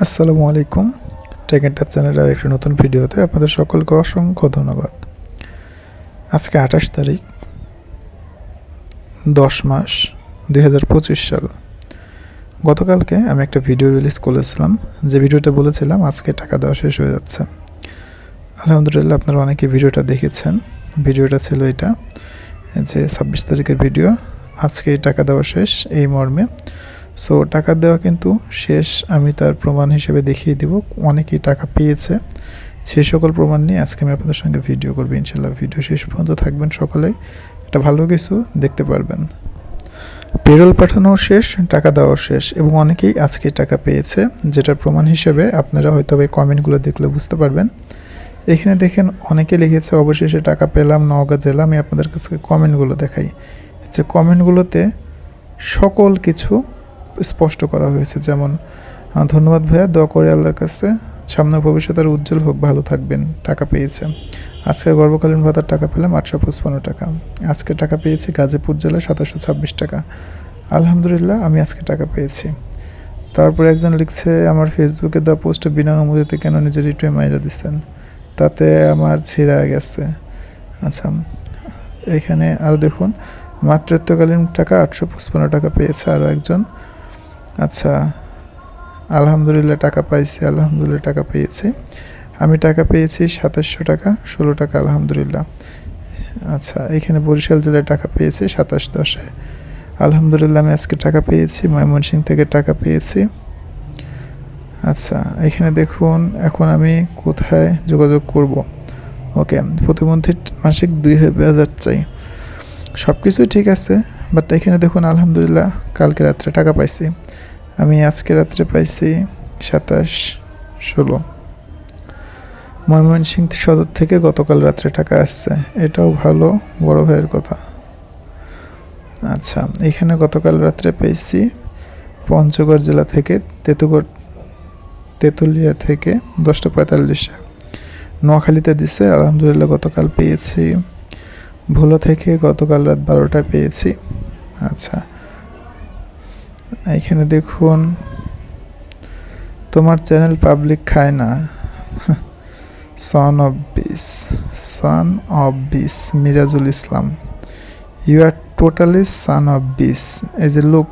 আসসালামু আলাইকুম। টেকেন্টার চ্যানেলের একটি নতুন ভিডিওতে আপনাদের সকলকে অসংখ্য ধন্যবাদ। আজকে আঠাশ তারিখ, দশ মাস দুই হাজার পঁচিশ সাল। গতকালকে আমি একটা ভিডিও রিলিজ করেছিলাম। যে ভিডিওটা বলেছিলাম আজকে টাকা দেওয়া শেষ হয়ে যাচ্ছে। আলহামদুলিল্লাহ আপনারা অনেকে ভিডিওটা দেখেছেন। ভিডিওটা ছিল এটা। যে ছাব্বিশ তারিখের ভিডিও। আজকে টাকা দেওয়া শেষ এই মর্মে। সো টাকা দেওয়া কিন্তু শেষ। আমি তার প্রমাণ হিসেবে দেখিয়ে দিব। অনেকেই টাকা পেয়েছে। সেই সকল প্রমাণ নিয়ে আজকে আমি আপনাদের সঙ্গে ভিডিও করব। ইনশাল্লাহ ভিডিও শেষ পর্যন্ত থাকবেন সকলেই একটা ভালো কিছু, দেখতে পারবেন। পেরোল পাঠানো শেষ, টাকা দেওয়া শেষ এবং অনেকেই আজকে টাকা পেয়েছে, যেটার প্রমাণ হিসেবে আপনারা হয়তো এই কমেন্টগুলো দেখলে বুঝতে পারবেন। এখানে দেখেন, অনেকে লিখেছে, অবশেষে টাকা পেলাম, নওগাঁ জেলা, আমি আপনাদের কাছে কমেন্টগুলো দেখাই। যে কমেন্টগুলোতে সকল কিছু স্পষ্ট করা হয়েছে। যেমন ধন্যবাদ ভাইয়া, দোয়া করে আল্লাহর কাছে। সামনে ভবিষ্যৎ আর উজ্জ্বল হোক, ভালো থাকবেন। টাকা পেয়েছে। আজকে গর্ভকালীন ভাতার টাকা পেলাম আটশো পঁচপান্ন টাকা। আজকে টাকা পেয়েছি গাজীপুর জেলায় সাতাশশো ছাব্বিশ টাকা। আলহামদুলিল্লাহ, আমি আজকে টাকা পেয়েছি। তারপরে একজন লিখছে, আমার ফেসবুকে দেওয়া পোস্টে বিনা অনুমতিতে কেন নিজের রিটুয়ে মাইরা দিচ্ছেন তাতে আমার ছিঁড়া গেছে। আচ্ছা এখানে আরও দেখুন, মাতৃত্বকালীন টাকা আটশো পঁচপান্ন টাকা পেয়েছে। আরও একজন আচ্ছা আলহামদুলিল্লাহ টাকা পাইছি, আলহামদুলিল্লাহ টাকা পেয়েছি। আমি টাকা পেয়েছি সাতাশশো টাকা, ষোলো টাকা, আলহামদুলিল্লাহ। আচ্ছা এখানে বরিশাল জেলায় টাকা পেয়েছি সাতাশ দশে। আলহামদুলিল্লাহ আমি আজকে টাকা পেয়েছি, ময়মনসিং থেকে টাকা পেয়েছি। আচ্ছা এখানে দেখুন, এখন আমি কোথায় যোগাযোগ করব? ওকে প্রতিমন্ত্রী মাসিক দুই হাজার চাই। সব কিছুই ঠিক আছে বাট এখানে দেখুন, আলহামদুলিল্লাহ, কালকে রাত্রে টাকা পাইছি। আমি আজকে রাত্রে পাইছি সাতাশ ষোলো। ময়মনসিংহ সদর থেকে গতকাল রাত্রে টাকা আসছে। এটাও ভালো, বড় ভাইয়ের কথা। আচ্ছা এখানে গতকাল রাত্রে পেয়েছি পঞ্চগড় জেলা থেকে তেতুগড়, তেঁতুলিয়া থেকে দশটা পঁয়তাল্লিশে। নোয়াখালীতে দিছে, আলহামদুলিল্লাহ গতকাল পেয়েছি। ভোলা থেকে গতকাল রাত বারোটা পেয়েছি। আচ্ছা। এখানে দেখুন, তোমার চ্যানেল পাবলিক খায় না। Son of bitch son of bitch Mirajul Islam. You are totally son of bitch এই যে look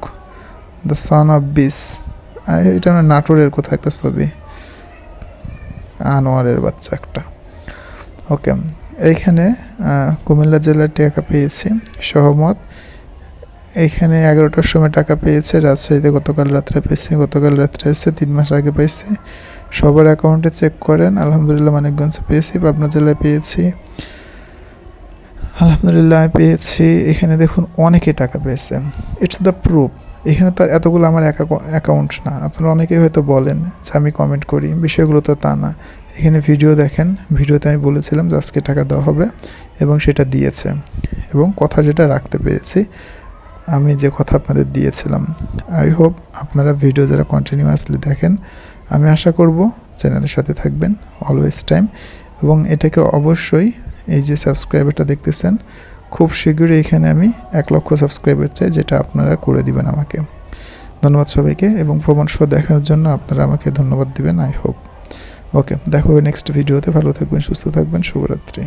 the son of bitch এটা না নাটোরের কোথাও একটা ছবি। আনোয়ারের বাচ্চা একটা। ওকে এইখানে কুমিল্লা জেলার টাকা পেয়েছি। সহমত এইখানে এগারোটার সময় টাকা পেয়েছে, রাজশাহীতে গতকাল রাত্রে পেয়েছি, গতকাল রাত্রে এসেছে, তিন মাস আগে পেয়েছি। সবার অ্যাকাউন্টে চেক করেন, আলহামদুলিল্লাহ মানিকগঞ্জে পেয়েছি, পাবনা জেলায় পেয়েছি। আলহামদুলিল্লাহ আমি পেয়েছি, এখানে দেখুন অনেকে টাকা পেয়েছে। ইটস দ্য প্রুফ এখানে তো এতগুলো আমার অ্যাকাউন্ট না। আপনারা অনেকেই হয়তো বলেন যে আমি কমেন্ট করি, বিষয়গুলো তো তা না। এখানে ভিডিও দেখেন ভিডিওতে আমি বলেছিলাম যে আজকে টাকা দেওয়া হবে এবং সেটা দিয়েছে। এবং কথা যেটা রাখতে পেরেছি আমি যে কথা আপনাদের দিয়েছিলাম আই হোপ আপনারা ভিডিও যারা কন্টিনিউয়াসলি দেখেন, আমি আশা করব চ্যানেলের সাথে থাকবেন অলওয়েজ টাইম এবং এটাকে অবশ্যই এই যে সাবস্ক্রাইবারটা দেখতেছেন, খুব শীঘ্রই এখানে আমি এক লক্ষ সাবস্ক্রাইবার চাই, যেটা আপনারা করে দিবেন আমাকে। ধন্যবাদ সবাইকে, এবং প্রমাণ শো দেখানোর জন্য আপনারা আমাকে ধন্যবাদ দিবেন আই হোপ ওকে দেখো নেক্সট ভিডিওতে ভালো থাকবেন, সুস্থ থাকবেন, শুভরাত্রি।